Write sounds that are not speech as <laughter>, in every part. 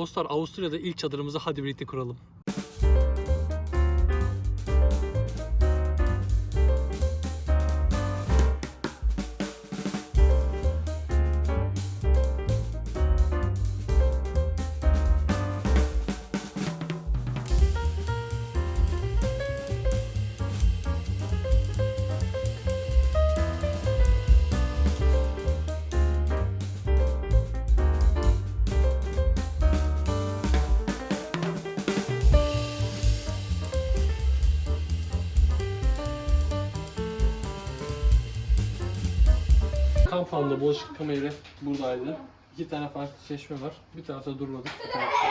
Dostlar Avusturya'da ilk çadırımızı hadi birlikte kuralım. Kamp alanında bulaşık yıkama yeri buradaydı. İki tane farklı çeşme var. Bir tarafta durmadık, bir tarafa,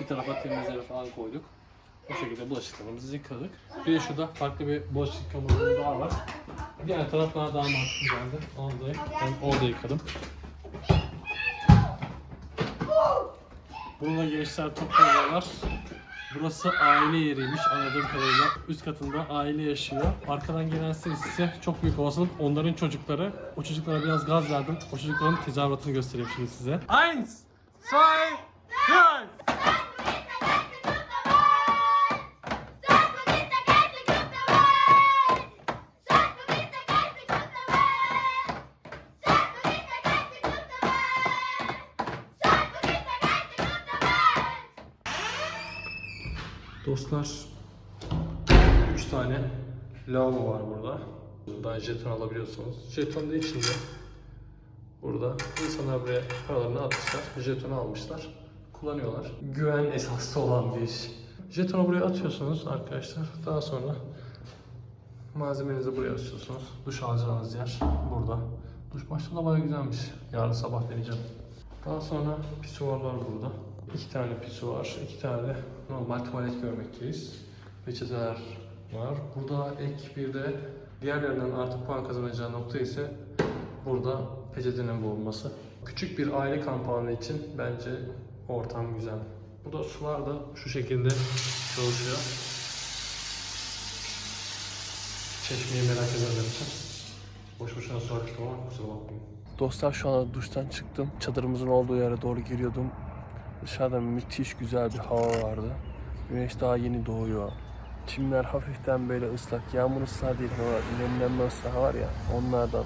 bir tarafa temizleri falan koyduk. Bu şekilde bulaşıklarımızı yıkadık. Bir de şurada farklı bir bulaşık yıkama yeri daha var. Diğer taraf daha mantıklı geldi. Onu da ben orada yıkadım. Bununla gençler toplanıyorlar. Burası aile yeriymiş anladığım kadarıyla. Üst katında aile yaşıyor. Arkadan gelen ses ise çok büyük olasılık onların çocukları. O çocuklara biraz gaz verdim. O çocukların tezahüratını göstereyim şimdi size. Eins, zwei, drei. Dostlar 3 tane lavabo var burada. Buradan jeton alabiliyorsunuz. Jeton da içinde. Burada insanlar buraya paralarını atmışlar. Jetonu almışlar. Kullanıyorlar. Güven esaslı olan bir iş. Jetonu buraya atıyorsunuz arkadaşlar. Daha sonra malzemenizi buraya atıyorsunuz. Duş alacağınız yer burada. Duş başlığı da bayağı güzelmiş. Yarın sabah deneyeceğim. Daha sonra pisuarlar burada. İki tane pisuar, iki tane normal tuvalet görmekteyiz. Peçeteler var. Burada ek bir de diğerlerinden artı puan kazanacağı nokta ise burada peçetenin bulunması. Küçük bir aile kampanya için bence ortam güzel. Burada sular da şu şekilde çalışıyor. Çeşmeyi merak edenler için. Boş boşuna açtım ama kusura bakmayın. Dostlar şu anda duştan çıktım. Çadırımızın olduğu yere doğru giriyordum. Dışarıda müthiş güzel bir hava vardı. Güneş daha yeni doğuyor. Çimler hafiften böyle ıslak. Yağmur ıslağı değil ama nemlenme ıslağı var ya onlardan.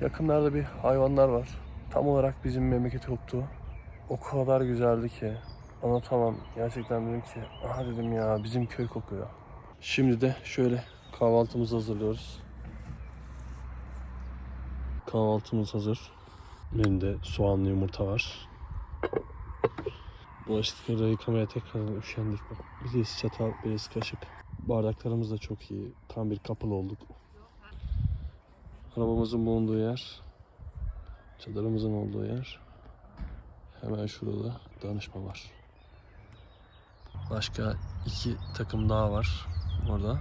Yakınlarda bir hayvanlar var. Tam olarak bizim memleket koktu. O kadar güzeldi ki. Anlatamam. Gerçekten dedim ki aha dedim ya bizim köy kokuyor. Şimdi de şöyle kahvaltımızı hazırlıyoruz. Kahvaltımız hazır. Menüde soğanlı yumurta var. Bulaşıkları yıkamaya tekrar üşendik. Bak, birisi çatal, birisi kaşık. Bardaklarımız da çok iyi. Tam bir kapalı olduk. Arabamızın bulunduğu yer, çadırımızın olduğu yer. Hemen şurada danışma var. Başka iki takım daha var orada.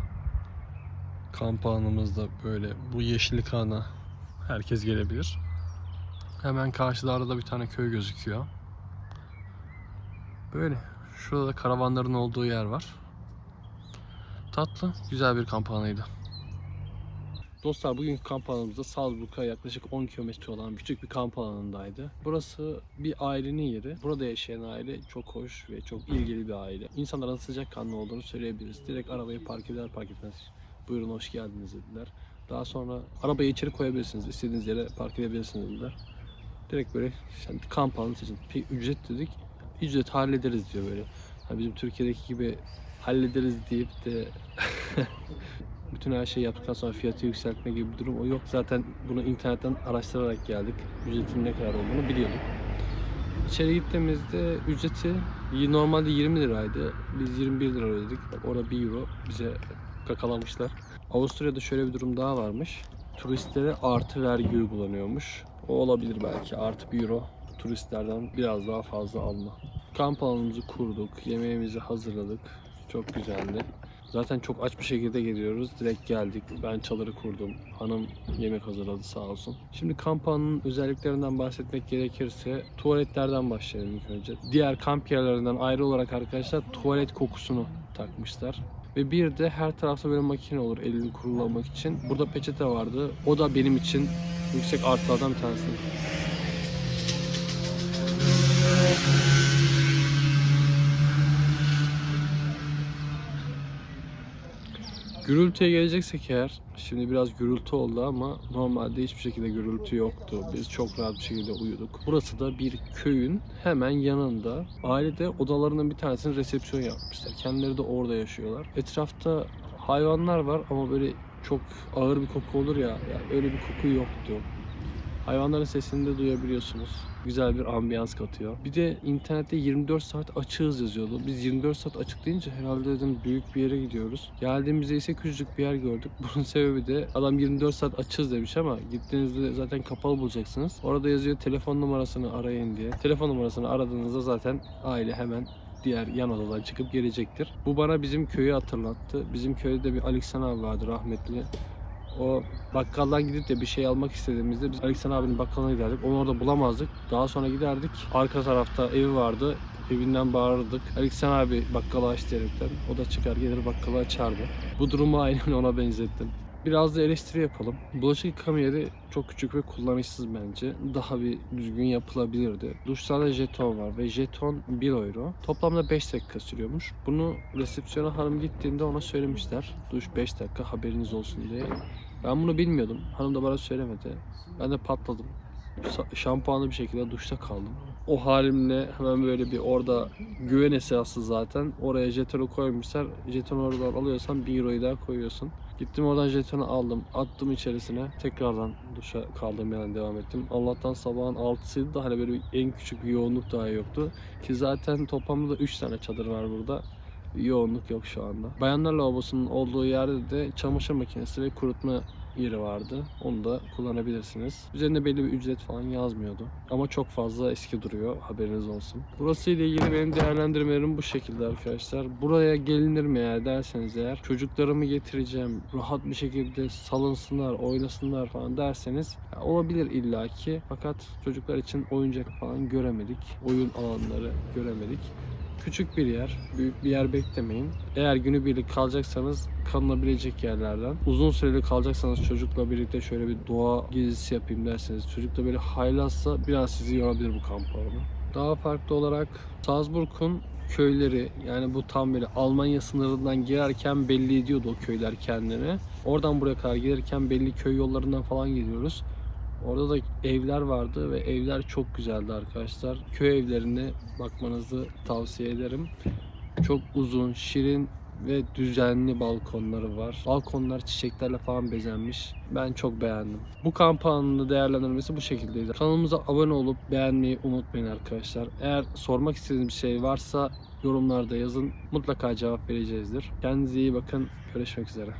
Kamp alanımızda böyle bu yeşillik ana herkes gelebilir. Hemen karşılarda da bir tane köy gözüküyor. Böyle. Şurada da karavanların olduğu yer var. Tatlı, güzel bir kamp alanıydı. Dostlar bugün kamp alanımızda Salzburg'a yaklaşık 10 kilometre olan küçük bir kamp alanındaydı. Burası bir ailenin yeri. Burada yaşayan aile çok hoş ve çok ilgili bir aile. İnsanların sıcakkanlı olduğunu söyleyebiliriz. Direkt arabayı park eder park etmez. Buyurun hoş geldiniz dediler. Daha sonra arabayı içeri koyabilirsiniz. istediğiniz yere park edebilirsiniz dediler. Direkt böyle yani kamp alanı seçin. Ücret dedik. Ücret hallederiz diyor böyle. Ha bizim Türkiye'deki gibi hallederiz deyip de <laughs> bütün her şeyi yaptıktan sonra fiyatı yükseltme gibi bir durum o yok. Zaten bunu internetten araştırarak geldik. Ücretin ne kadar olduğunu biliyorduk. İçeri gittiğimizde ücreti normalde 20 liraydı. Biz 21 lira ödedik. Orada 1 euro bize kakalamışlar. Avusturya'da şöyle bir durum daha varmış. Turistlere artı vergi uygulanıyormuş. O olabilir belki. Artı 1 euro turistlerden biraz daha fazla alma. Kamp alanımızı kurduk. Yemeğimizi hazırladık. Çok güzeldi. Zaten çok aç bir şekilde geliyoruz. Direkt geldik. Ben çadırı kurdum. Hanım yemek hazırladı sağ olsun. Şimdi kamp özelliklerinden bahsetmek gerekirse tuvaletlerden başlayalım ilk önce. Diğer kamp yerlerinden ayrı olarak arkadaşlar tuvalet kokusunu takmışlar. Ve bir de her tarafta böyle makine olur elini kurulamak için. Burada peçete vardı. O da benim için yüksek artılardan bir tanesi. Gürültüye geleceksek eğer, şimdi biraz gürültü oldu ama normalde hiçbir şekilde gürültü yoktu. Biz çok rahat bir şekilde uyuduk. Burası da bir köyün hemen yanında. Ailede odalarının bir tanesini resepsiyon yapmışlar. Kendileri de orada yaşıyorlar. Etrafta hayvanlar var ama böyle çok ağır bir koku olur ya, yani öyle bir koku yoktu. Hayvanların sesini de duyabiliyorsunuz. Güzel bir ambiyans katıyor. Bir de internette 24 saat açığız yazıyordu. Biz 24 saat açık deyince herhalde dedim büyük bir yere gidiyoruz. Geldiğimizde ise küçücük bir yer gördük. <laughs> Bunun sebebi de adam 24 saat açığız demiş ama gittiğinizde zaten kapalı bulacaksınız. Orada yazıyor telefon numarasını arayın diye. Telefon numarasını aradığınızda zaten aile hemen diğer yan odadan çıkıp gelecektir. Bu bana bizim köyü hatırlattı. Bizim köyde de bir Aleksan abi vardı rahmetli. O bakkaldan gidip de bir şey almak istediğimizde biz Aleksan abinin bakkalına giderdik. Onu orada bulamazdık. Daha sonra giderdik. Arka tarafta evi vardı. Evinden bağırırdık. Aleksan abi bakkalı aç diyerekten. O da çıkar gelir bakkalı açardı. Bu durumu aynen <laughs> ona benzettim. Biraz da eleştiri yapalım. Bulaşık yıkama yeri çok küçük ve kullanışsız bence. Daha bir düzgün yapılabilirdi. Duşlarda jeton var ve jeton 1 euro. Toplamda 5 dakika sürüyormuş. Bunu resepsiyona hanım gittiğinde ona söylemişler. Duş 5 dakika haberiniz olsun diye. Ben bunu bilmiyordum. Hanım da bana söylemedi. Ben de patladım. Şampuanlı bir şekilde duşta kaldım. O halimle hemen böyle bir orada güven esası zaten. Oraya jetonu koymuşlar. Jetonu oradan alıyorsan 1 euroyu daha koyuyorsun. Gittim oradan jetonu aldım. Attım içerisine. Tekrardan duşa kaldığım yerden devam ettim. Allah'tan sabahın 6'sıydı da hani böyle en küçük bir yoğunluk daha yoktu. Ki zaten toplamda da 3 tane çadır var burada. Yoğunluk yok şu anda. Bayanlar lavabosunun olduğu yerde de çamaşır makinesi ve kurutma yeri vardı. Onu da kullanabilirsiniz. Üzerinde belli bir ücret falan yazmıyordu. Ama çok fazla eski duruyor. Haberiniz olsun. Burası ile ilgili benim değerlendirmelerim bu şekilde arkadaşlar. Buraya gelinir mi eğer derseniz eğer çocuklarımı getireceğim. Rahat bir şekilde salınsınlar, oynasınlar falan derseniz olabilir illaki. Fakat çocuklar için oyuncak falan göremedik. Oyun alanları göremedik. Küçük bir yer, büyük bir yer beklemeyin. Eğer günübirlik kalacaksanız kalınabilecek yerlerden. Uzun süreli kalacaksanız çocukla birlikte şöyle bir doğa gezisi yapayım derseniz, çocuk da böyle haylazsa biraz sizi yorabilir bu kamp alanı. Daha farklı olarak Salzburg'un köyleri yani bu tam böyle Almanya sınırından girerken belli ediyordu o köyler kendini. Oradan buraya kadar gelirken belli köy yollarından falan gidiyoruz. Orada da evler vardı ve evler çok güzeldi arkadaşlar. Köy evlerine bakmanızı tavsiye ederim. Çok uzun, şirin ve düzenli balkonları var. Balkonlar çiçeklerle falan bezenmiş. Ben çok beğendim. Bu kamp alanının değerlendirmesi bu şekildeydi. Kanalımıza abone olup beğenmeyi unutmayın arkadaşlar. Eğer sormak istediğiniz bir şey varsa yorumlarda yazın. Mutlaka cevap vereceğizdir. Kendinize iyi bakın. Görüşmek üzere.